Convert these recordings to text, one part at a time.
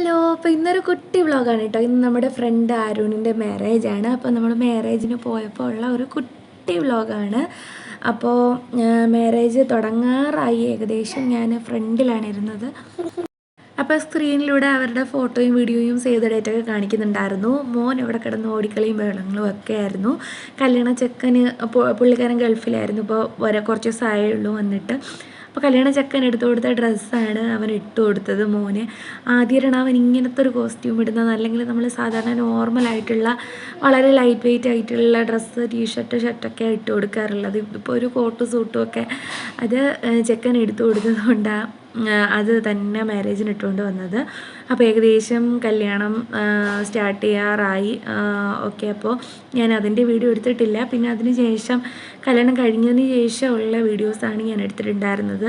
Hello അപ്പോൾ ഇന്നൊരു കുട്ടി വ്ളോഗാണ് കേട്ടോ. ഇന്ന് നമ്മുടെ ഫ്രണ്ട് അരുണിന്റെ ആണ്. അപ്പോൾ നമ്മൾ മാരേജിന് പോയപ്പോൾ ഉള്ള ഒരു കുട്ടി വ്ളോഗാണ്. അപ്പോൾ മാരേജ് തുടങ്ങാറായി. ഏകദേശം ഞാൻ ഫ്രണ്ടിലാണ് ഇരുന്നത്. അപ്പോൾ സ്ക്രീനിലൂടെ അവരുടെ ഫോട്ടോയും വീഡിയോയും സേവ് ഡേറ്റൊക്കെ കാണിക്കുന്നുണ്ടായിരുന്നു. മോൻ ഇവിടെ കിടന്ന് ഓടിക്കളിയും ബഹളങ്ങളും ഒക്കെ ആയിരുന്നു. കല്യാണ ചെക്കന് പുള്ളിക്കാരൻ ഗൾഫിലായിരുന്നു. ഇപ്പോൾ വരെ കുറച്ച് ദിവസമായേ ഉള്ളൂ വന്നിട്ട്. അപ്പോൾ കല്യാണ ചെക്കൻ എടുത്തു കൊടുത്ത ഡ്രസ്സാണ് അവൻ ഇട്ട് കൊടുത്തത് മോന്. ആദ്യമാണ് അവൻ ഇങ്ങനത്തെ ഒരു കോസ്റ്റ്യൂം ഇടുന്നത് അല്ലെങ്കിൽ നമ്മൾ സാധാരണ നോർമലായിട്ടുള്ള വളരെ ലൈറ്റ് വെയിറ്റ് ആയിട്ടുള്ള ഡ്രസ്സ് ടീഷർട്ട് ഷർട്ടൊക്കെ ഇട്ട് കൊടുക്കാറുള്ളത്. ഇപ്പോൾ ഒരു കോട്ട് സൂട്ടും ഒക്കെ അത് ചെക്കൻ എടുത്തു കൊടുത്തത് കൊണ്ടാണ് അത് തന്നെ മാരേജിന് ഇട്ടുകൊണ്ട് വന്നത്. അപ്പോൾ ഏകദേശം കല്യാണം സ്റ്റാർട്ട് ചെയ്യാറായി ഓക്കെ അപ്പോൾ ഞാൻ അതിന്റെ വീഡിയോ എടുത്തിട്ടില്ല. പിന്നെ അതിന് ശേഷം കല്യാണം കഴിഞ്ഞതിന് ശേഷമുള്ള വീഡിയോസാണ് ഞാൻ എടുത്തിട്ടുണ്ടായിരുന്നത്.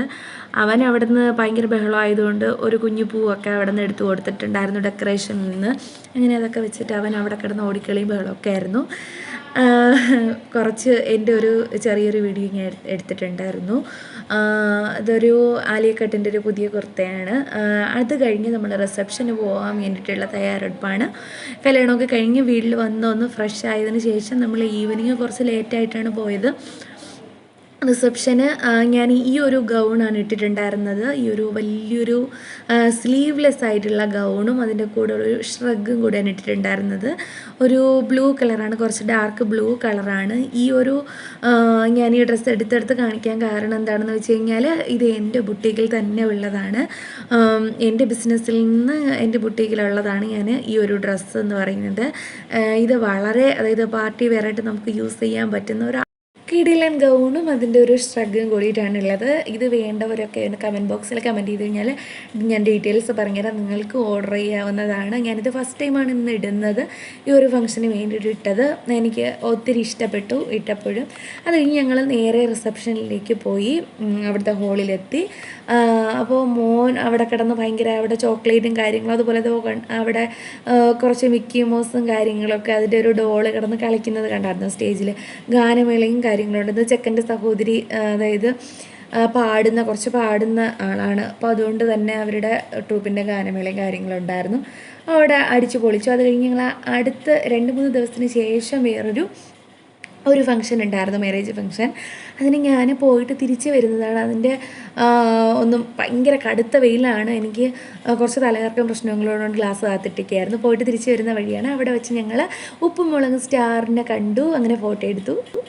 അവൻ അവിടെ നിന്ന് ഭയങ്കര ബഹളമായതുകൊണ്ട് ഒരു കുഞ്ഞു പൂവൊക്കെ അവിടെ നിന്ന് എടുത്തു കൊടുത്തിട്ടുണ്ടായിരുന്നു ഡെക്കറേഷനിൽ നിന്ന്. അങ്ങനെ അതൊക്കെ വെച്ചിട്ട് അവൻ അവിടെ കിടന്ന് ഓടിക്കളിയും ബഹളമൊക്കെ ആയിരുന്നു. കുറച്ച് എന്റെ ഒരു ചെറിയൊരു വീഡിയോ ഞാൻ എടു- എടുത്തിട്ടുണ്ടായിരുന്നു. അതൊരു ആലിയക്കട്ടിന്റെ ഒരു പുതിയ കുർത്തയാണ്. അത് കഴിഞ്ഞ് നമ്മൾ റിസപ്ഷന് പോകാൻ വേണ്ടിയിട്ടുള്ള തയ്യാറെടുപ്പാണ്. കല്യാണമൊക്കെ കഴിഞ്ഞ് വീട്ടിൽ വന്ന് ഒന്ന് ഫ്രഷ് ആയതിന് ശേഷം നമ്മൾ ഈവനിങ് കുറച്ച് ലേറ്റായിട്ടാണ് പോയത്. റിസപ്ഷന് ഞാൻ ഈ ഒരു ഗൗണാണ് ഇട്ടിട്ടുണ്ടായിരുന്നത്. ഈ ഒരു വലിയൊരു സ്ലീവ്ലെസ് ആയിട്ടുള്ള ഗൗണും അതിന്റെ കൂടെ ഒരു ഷ്രഗും കൂടെയാണ് ഇട്ടിട്ടുണ്ടായിരുന്നത്. ഒരു ബ്ലൂ കളറാണ് കുറച്ച് ഡാർക്ക് ബ്ലൂ കളറാണ് ഈ ഒരു ഞാൻ ഈ ഡ്രസ്സ് എടുത്തെടുത്ത് കാണിക്കാൻ കാരണം എന്താണെന്ന് വെച്ച് കഴിഞ്ഞാൽ ഇത് എന്റെ ബുട്ടീക്കിൽ തന്നെ ഉള്ളതാണ്. എന്റെ ബിസിനസ്സിൽ നിന്ന് എന്റെ ബുട്ടീക്കിലുള്ളതാണ് ഞാൻ ഈ ഒരു ഡ്രസ്സ് എന്ന് പറയുന്നത്. ഇത് വളരെ അതായത് പാർട്ടി വെയറായിട്ട് നമുക്ക് യൂസ് ചെയ്യാൻ പറ്റുന്ന ഒരു കിടിലൻ ഗൗണും അതിന്റെ ഒരു സ്ട്രഗും കൂടിയിട്ടാണ് ഉള്ളത്. ഇത് വേണ്ടവരൊക്കെ എന്റെ കമന്റ് ബോക്സിൽ കമന്റ് ചെയ്ത് കഴിഞ്ഞാൽ ഞാൻ ഡീറ്റെയിൽസ് പറഞ്ഞുതരാം. നിങ്ങൾക്ക് ഓർഡർ ചെയ്യാവുന്നതാണ്. ഞാനിത് ഫസ്റ്റ് ടൈമാണ് ഇന്ന് ഇടുന്നത്. ഈ ഒരു ഫംഗ്ഷന് വേണ്ടിയിട്ട് ഇട്ടത്. എനിക്ക് ഒത്തിരി ഇഷ്ടപ്പെട്ടു ഇട്ടപ്പോഴും. അത് കഴിഞ്ഞ് ഞങ്ങൾ നേരെ റിസപ്ഷനിലേക്ക് പോയി. അവിടുത്തെ ഹോളിലെത്തി അപ്പോൾ മോൻ അവിടെ കിടന്ന് ഭയങ്കര അവിടെ ചോക്ലേറ്റും കാര്യങ്ങളും അതുപോലെ അവിടെ കുറച്ച് മിക്കി മോസും കാര്യങ്ങളൊക്കെ അതിന്റെ ഒരു ഡോൾ കിടന്ന് കളിക്കുന്നത് കണ്ടായിരുന്നു സ്റ്റേജിൽ ഗാനമേളയും കാര്യങ്ങളുണ്ട്. ഇത് ചെക്കന്റെ സഹോദരി അതായത് പാടുന്ന കുറച്ച് പാടുന്ന ആളാണ്. അപ്പോൾ അതുകൊണ്ട് തന്നെ അവരുടെ ട്രൂപ്പിന്റെ ഗാനമേളയും കാര്യങ്ങളുണ്ടായിരുന്നു. അവിടെ അടിച്ചു പൊളിച്ചു. അത് കഴിഞ്ഞ് ഞങ്ങൾ അടുത്ത രണ്ട് മൂന്ന് ദിവസത്തിന് ശേഷം വേറൊരു ഒരു ഫംഗ്ഷൻ ഉണ്ടായിരുന്നു മാരേജ് ഫംഗ്ഷൻ. അതിന് ഞാൻ പോയിട്ട് തിരിച്ച് വരുന്നതാണ്. അതിന്റെ ഒന്നും ഭയങ്കര കടുത്ത വെയിലാണ്. എനിക്ക് കുറച്ച് തലകർക്കം പ്രശ്നങ്ങളോടുകൊണ്ട് ഗ്ലാസ് കാത്തിട്ടൊക്കെയായിരുന്നു പോയിട്ട് തിരിച്ച് വരുന്ന വഴിയാണ്. അവിടെ വെച്ച് ഞങ്ങൾ ഉപ്പും മുളകും സ്റ്റാറിനെ കണ്ടു. അങ്ങനെ ഫോട്ടോ എടുത്തു.